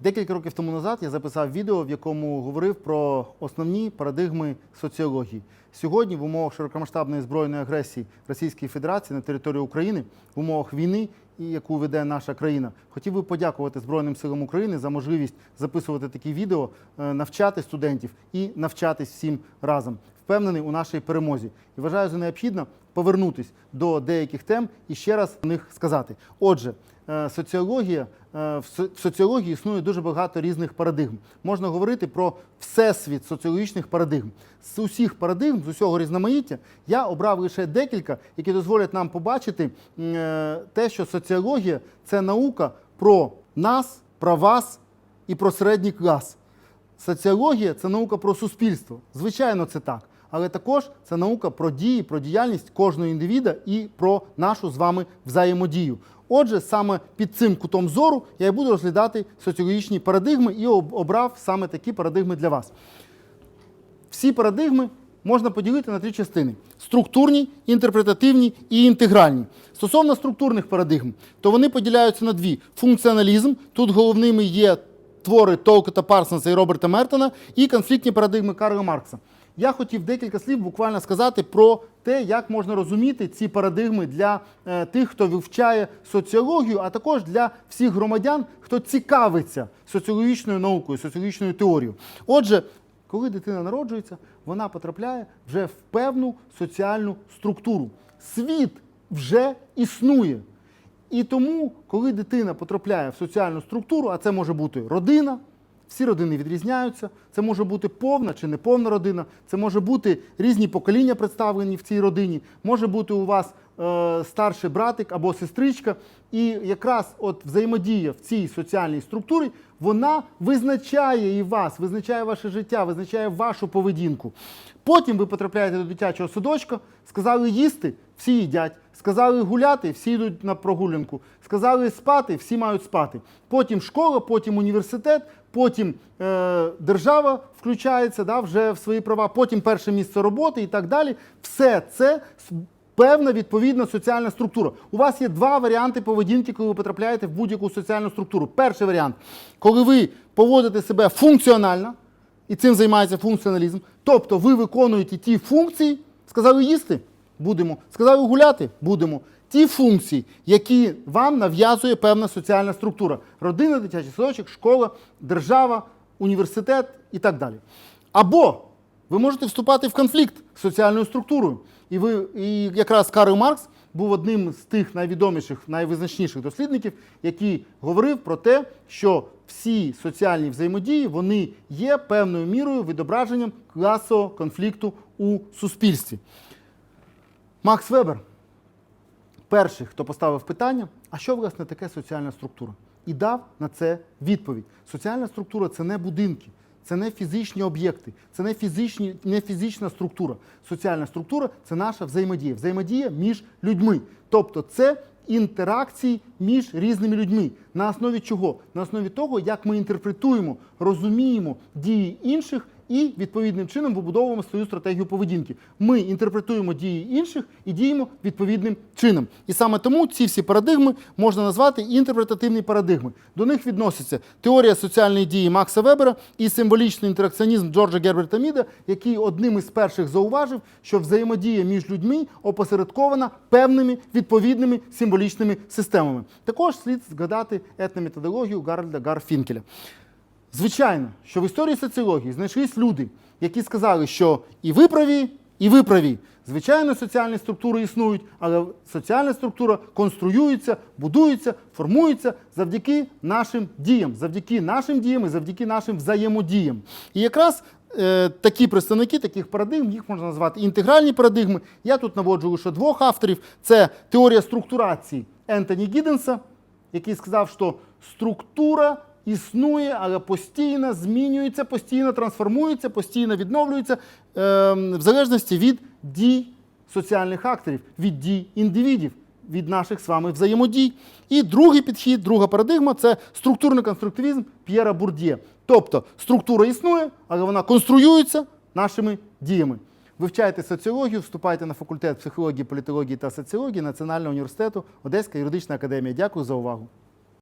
Декілька років тому назад я записав відео, в якому говорив про основні парадигми соціології. Сьогодні, в умовах широкомасштабної збройної агресії Російської Федерації на території України, в умовах війни, яку веде наша країна, хотів би подякувати Збройним силам України за можливість записувати такі відео, е, навчати студентів і навчатись всім разом. Впевнений у нашій перемозі і вважаю за необхідно повернутись до деяких тем і ще раз про них сказати. Отже, е, соціологія е, в соціології існує дуже багато різних парадигм. Можна говорити про всесвіт соціологічних парадигм. З усіх парадигм, з усього різноманіття, я обрав лише декілька, які дозволять нам побачити е, те, що соціологія це наука про нас, про вас і про середній клас. Соціологія це наука про суспільство. Звичайно, це так. Але також це наука про дії, про діяльність кожного індивіда і про нашу з вами взаємодію. Отже, саме під цим кутом зору я і буду розглядати соціологічні парадигми і обрав саме такі парадигми для вас. Всі парадигми можна поділити на три частини: структурні, інтерпретативні і інтегральні. Стосовно структурних парадигм, то вони поділяються на дві: функціоналізм. Тут головними є твори Толкота Парсонса і Роберта Мертона, і конфліктні парадигми Карла Маркса. Я хотів декілька слів буквально сказати про те, як можна розуміти ці парадигми для е, тих, хто вивчає соціологію, а також для всіх громадян, хто цікавиться соціологічною наукою, соціологічною теорією. Отже, коли дитина народжується, вона потрапляє вже в певну соціальну структуру. Світ вже існує. І тому, коли дитина потрапляє в соціальну структуру, а це може бути родина, всі родини відрізняються, це може бути повна чи неповна родина, це може бути різні покоління представлені в цій родині, може бути у вас е, старший братик або сестричка. І якраз от взаємодія в цій соціальній структурі вона визначає і вас, визначає ваше життя, визначає вашу поведінку. Потім ви потрапляєте до дитячого садочка, сказали їсти, всі їдять. Сказали гуляти, всі йдуть на прогулянку. Сказали спати, всі мають спати. Потім школа, потім університет, потім е, держава включається да, вже в свої права, потім перше місце роботи і так далі. Все це певна відповідна соціальна структура. У вас є два варіанти поведінки, коли ви потрапляєте в будь-яку соціальну структуру. Перший варіант, коли ви поводите себе функціонально, і цим займається функціоналізм. Тобто ви виконуєте ті функції, сказали їсти, будемо. Сказали гуляти, будемо. Ті функції, які вам нав'язує певна соціальна структура: родина, дитячий садочок, школа, держава, університет і так далі. Або ви можете вступати в конфлікт з соціальною структурою. І ви і якраз Карл Маркс був одним з тих найвідоміших, найвизначніших дослідників, який говорив про те, що всі соціальні взаємодії вони є певною мірою відображенням класового конфлікту у суспільстві. Макс Вебер перший, хто поставив питання, а що власне таке соціальна структура? І дав на це відповідь. Соціальна структура це не будинки, це не фізичні об'єкти, це не, фізичні, не фізична структура. Соціальна структура це наша взаємодія, взаємодія між людьми. Тобто це інтеракції між різними людьми. На основі чого? На основі того, як ми інтерпретуємо, розуміємо дії інших і відповідним чином вибудовуємо свою стратегію поведінки. Ми інтерпретуємо дії інших і діємо відповідним чином. І саме тому ці всі парадигми можна назвати інтерпретативні парадигми. До них відноситься теорія соціальної дії Макса Вебера і символічний інтеракціонізм Джорджа Герберта Міда, який одним із перших зауважив, що взаємодія між людьми опосередкована певними відповідними символічними системами. Також слід згадати етнометодологію Гарольда Гарфінкеля. Звичайно, що в історії соціології знайшлись люди, які сказали, що і ви праві, і ви праві. Звичайно, соціальні структури існують, але соціальна структура конструюється, будується, формується завдяки нашим діям, завдяки нашим діям і завдяки нашим взаємодіям. І якраз е, такі представники таких парадигм, їх можна назвати інтегральні парадигми. Я тут наводжу лише двох авторів: це теорія структурації Ентоні Гіденса, який сказав, що структура існує, але постійно змінюється, постійно трансформується, постійно відновлюється е, в залежності від дій соціальних акторів, від дій індивідів, від наших з вами взаємодій. І другий підхід, друга парадигма це структурний конструктивізм П'єра Бурдє. Тобто структура існує, але вона конструюється нашими діями. Вивчайте соціологію, вступайте на факультет психології, політології та соціології Національного університету Одеська юридична академія. Дякую за увагу.